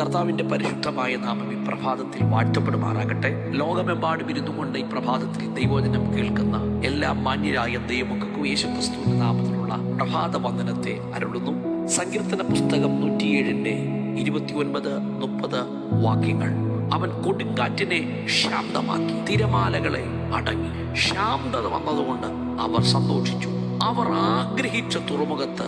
കർത്താവിന്റെ പരിശുദ്ധമായ നാമം ഈ പ്രഭാതത്തിൽ വാഴ്ത്തപ്പെടുമാറാകട്ടെ. ലോകമെമ്പാടും ഇരുന്നുകൊണ്ട് ഈ പ്രഭാതത്തിൽ ദൈവോചനം കേൾക്കുന്ന എല്ലാ മാന്യരായ ദൈവമക്കും യേശു ക്രിസ്തുവിന്റെ നാമത്തിലുള്ള പ്രഭാത വന്ദനത്തെ അരുളുന്നു. സങ്കീർത്തന പുസ്തകം നൂറ്റിയേഴിന്റെ ഇരുപത്തിയൊൻപത് മുപ്പത് വാക്യങ്ങൾ. അവൻ കൊടുങ്കാറ്റിനെ ശാന്തമാക്കി തിരമാലകളെ അടങ്ങി. ശാന്തത വന്നതുകൊണ്ട് അവർ സന്തോഷിച്ചു. അവർ ആഗ്രഹിച്ച തുറമുഖത്ത്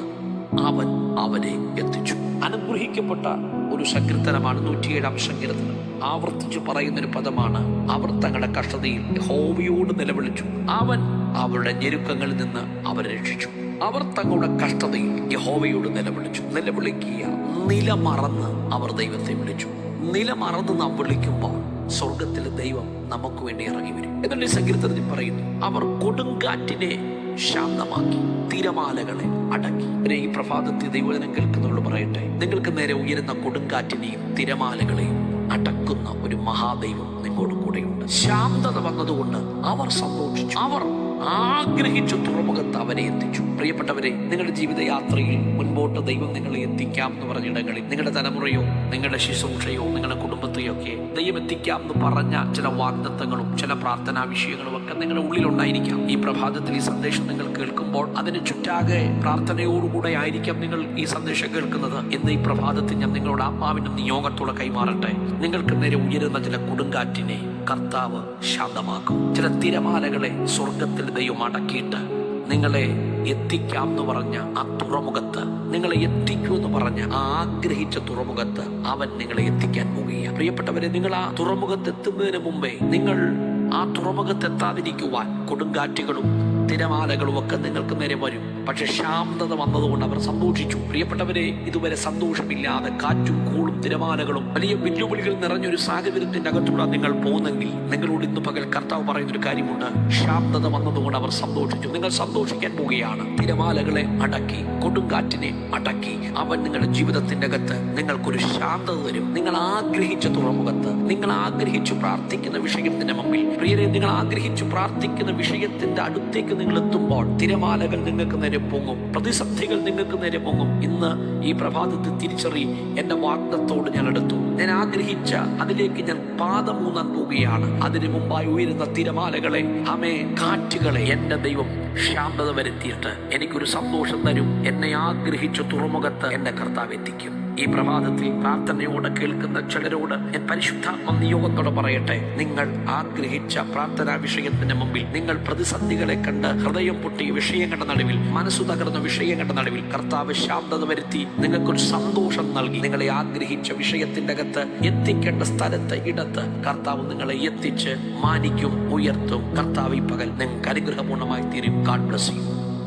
അവൻ അവനെ എത്തിച്ചു. അനുഗ്രഹിക്കപ്പെട്ട ഒരു സങ്കീർത്തനമാണ് നൂറ്റിയേഴാം സങ്കീർത്തനം. ആവർത്തിച്ചു പറയുന്ന ഒരു പദമാണ് അവർ തങ്ങളുടെ കഷ്ടതയിൽ ഹോവിയോട് നിലവിളിച്ചു. അവൻ അവരുടെ ഞെരുക്കങ്ങളിൽ നിന്ന് അവരെ രക്ഷിച്ചു. അവർ തങ്ങളുടെ കഷ്ടതയിൽ യഹോവയോട് നിലവിളിച്ചു. നിലവിളിക്കുക നിലമറന്ന് അവർ ദൈവത്തെ വിളിച്ചു. നിലമറന്ന് നാം വിളിക്കുമ്പോൾ സ്വർഗത്തിലെ ദൈവം നമുക്ക് വേണ്ടി ഇറങ്ങി വരും. എന്നിട്ട് ഈ സങ്കീർത്തനത്തിൽ പറയുന്നു. അവർ കൊടുങ്കാറ്റിനെ ശാന്തമാക്കി തിരമാലകളെ അടക്കി. ഈ പ്രഭാതത്തിൽ ദൈവജനം കേൾക്കുന്നവരോട് പറയട്ടെ. നിങ്ങൾക്ക് നേരെ ഉയരുന്ന കൊടുങ്കാറ്റിനെയും തിരമാലകളെയും അടക്കുന്ന ഒരു മഹാദൈവം നിങ്ങളോട് കൂടെയുണ്ട്. ശാന്തത വന്നതുകൊണ്ട് അവർ സന്തോഷിച്ചു. അവർ ആഗ്രഹിച്ച തുറമുഖത്ത് അവരെ എത്തിച്ചു. പ്രിയപ്പെട്ടവരെ നിങ്ങളുടെ ജീവിതയാത്രയിൽ മുൻപോട്ട് ദൈവം നിങ്ങളെ എത്തിക്കാം എന്ന് പറഞ്ഞ ഇടങ്ങളിൽ നിങ്ങളുടെ തലമുറയോ നിങ്ങളുടെ ശുശ്രൂഷയോ നിങ്ങളുടെ കുടുംബത്തെയോ ഒക്കെ ദൈവം എത്തിക്കാം എന്ന് പറഞ്ഞ ചില വാഗ്ദത്തങ്ങളും ചില പ്രാർത്ഥനാ വിഷയങ്ങളും ഒക്കെ നിങ്ങളുടെ ഉള്ളിലുണ്ടായിരിക്കാം. ഈ പ്രഭാതത്തിൽ ഈ സന്ദേശം നിങ്ങൾ കേൾക്കുമ്പോൾ അതിന് ചുറ്റാകെ പ്രാർത്ഥനയോടുകൂടെ ആയിരിക്കാം നിങ്ങൾ ഈ സന്ദേശം കേൾക്കുന്നത് എന്ന് ഈ പ്രഭാതത്തിൽ ഞാൻ നിങ്ങളുടെ ആത്മാവിന്റെ നിയോഗത്തോടെ കൈമാറട്ടെ. നിങ്ങൾക്ക് നേരെ ഉയരുന്ന ചില കൊടുങ്കാറ്റിനെ കർത്താവ് ശാന്തമാക്കും. ചില തിരമാലകളെ സ്വർഗത്തിൽ ദൈവം അടക്കിയിട്ട് നിങ്ങളെ എത്തിക്കാം എന്ന് പറഞ്ഞ ആ തുറമുഖത്ത് നിങ്ങളെ എത്തിക്കൂ എന്ന് പറഞ്ഞ ആഗ്രഹിച്ച തുറമുഖത്ത് അവൻ നിങ്ങളെ എത്തിക്കാൻ പോകുകയാണ്. പ്രിയപ്പെട്ടവരെ നിങ്ങൾ ആ തുറമുഖത്ത് എത്തുന്നതിന് മുമ്പേ നിങ്ങൾ ആ തുറമുഖത്ത് എത്താതിരിക്കുവാൻ കൊടുങ്കാറ്റുകളും തിരമാലകളും ഒക്കെ നിങ്ങൾക്ക് നേരെ വരും. പക്ഷെ ശാന്തത വന്നതുകൊണ്ട് അവർ സന്തോഷിച്ചു. പ്രിയപ്പെട്ടവരെ ഇതുവരെ സന്തോഷമില്ലാതെ കാറ്റും കൂളും തിരമാലകളും വലിയ വെല്ലുവിളികൾ നിറഞ്ഞൊരു സാഹചര്യത്തിന്റെ അകത്തൂടെ നിങ്ങൾ പോകുന്നെങ്കിൽ നിങ്ങളോട് ഇന്ന് പകൽ കർത്താവ് പറയുന്ന ഒരു കാര്യമുണ്ട്. ശാന്തത വന്നതുകൊണ്ട് അവർ സന്തോഷിച്ചു. നിങ്ങൾ സന്തോഷിക്കാൻ പോവുകയാണ്. തിരമാലകളെ അടക്കി കൊടുങ്കാറ്റിനെ അടക്കി അവൻ നിങ്ങളുടെ ജീവിതത്തിന്റെ അകത്ത് നിങ്ങൾക്കൊരു ശാന്തത തരും. നിങ്ങൾ ആഗ്രഹിച്ച തുറമുഖത്ത് നിങ്ങൾ ആഗ്രഹിച്ചു പ്രാർത്ഥിക്കുന്ന വിഷയത്തിന്റെ മുമ്പിൽ. പ്രിയരെ നിങ്ങൾ ആഗ്രഹിച്ചു പ്രാർത്ഥിക്കുന്ന വിഷയത്തിന്റെ അടുത്തേക്ക് നിങ്ങൾ എത്തുമ്പോൾ തിരമാലകൾ നിങ്ങൾക്ക് നേരെ പൊങ്ങും പ്രതിസന്ധികൾ നിങ്ങൾക്ക് നേരെ പൊങ്ങും. ഇന്ന് ഈ പ്രഭാതത്തിൽ തിരിച്ചറി എന്റെ വാഗ്ദത്തോട് ഞാൻ എടുത്തു ഞാൻ ആഗ്രഹിച്ച അതിലേക്ക് ഞാൻ പാദമൂന്നാൻ പോവുകയാണ്. അതിനു മുമ്പായി ഉയരുന്ന തിരമാലകളെ അമേ കാറ്റുകളെ എന്റെ ദൈവം ശാന്തത വരുത്തിയിട്ട് എനിക്കൊരു സന്തോഷം തരും. എന്നെ ആഗ്രഹിച്ച തുറമുഖത്ത് എന്റെ കർത്താവ് എത്തിക്കും. ഈ പ്രഭാതത്തിൽ പ്രാർത്ഥനയോടെ കേൾക്കുന്ന ചിലരോട് ഞാൻ പരിശുദ്ധാത്മ നിയോഗത്തോടെ പറയട്ടെ. നിങ്ങൾ ആഗ്രഹിച്ച പ്രാർത്ഥനാ വിഷയത്തിന്റെ മുമ്പിൽ നിങ്ങൾ പ്രതിസന്ധികളെ കണ്ട് ഹൃദയം പൊട്ടിയ വിഷയങ്ങളുടെ നടുവിൽ മനസ്സു തകർന്ന വിഷയങ്ങളുടെ നടുവിൽ കർത്താവ് ശാന്തത വരുത്തി നിങ്ങൾക്കൊരു സന്തോഷം നൽകി. നിങ്ങളെ ആഗ്രഹിച്ച വിഷയത്തിന്റെ അകത്ത് എത്തിക്കേണ്ട സ്ഥലത്ത് ഇടത്ത് കർത്താവ് നിങ്ങളെ എത്തിച്ച് മാനിക്കും ഉയർത്തും. കർത്താവ് ഈ പകൽ നിങ്ങൾക്ക് അനുഗ്രഹപൂർണമായി തീരും. God bless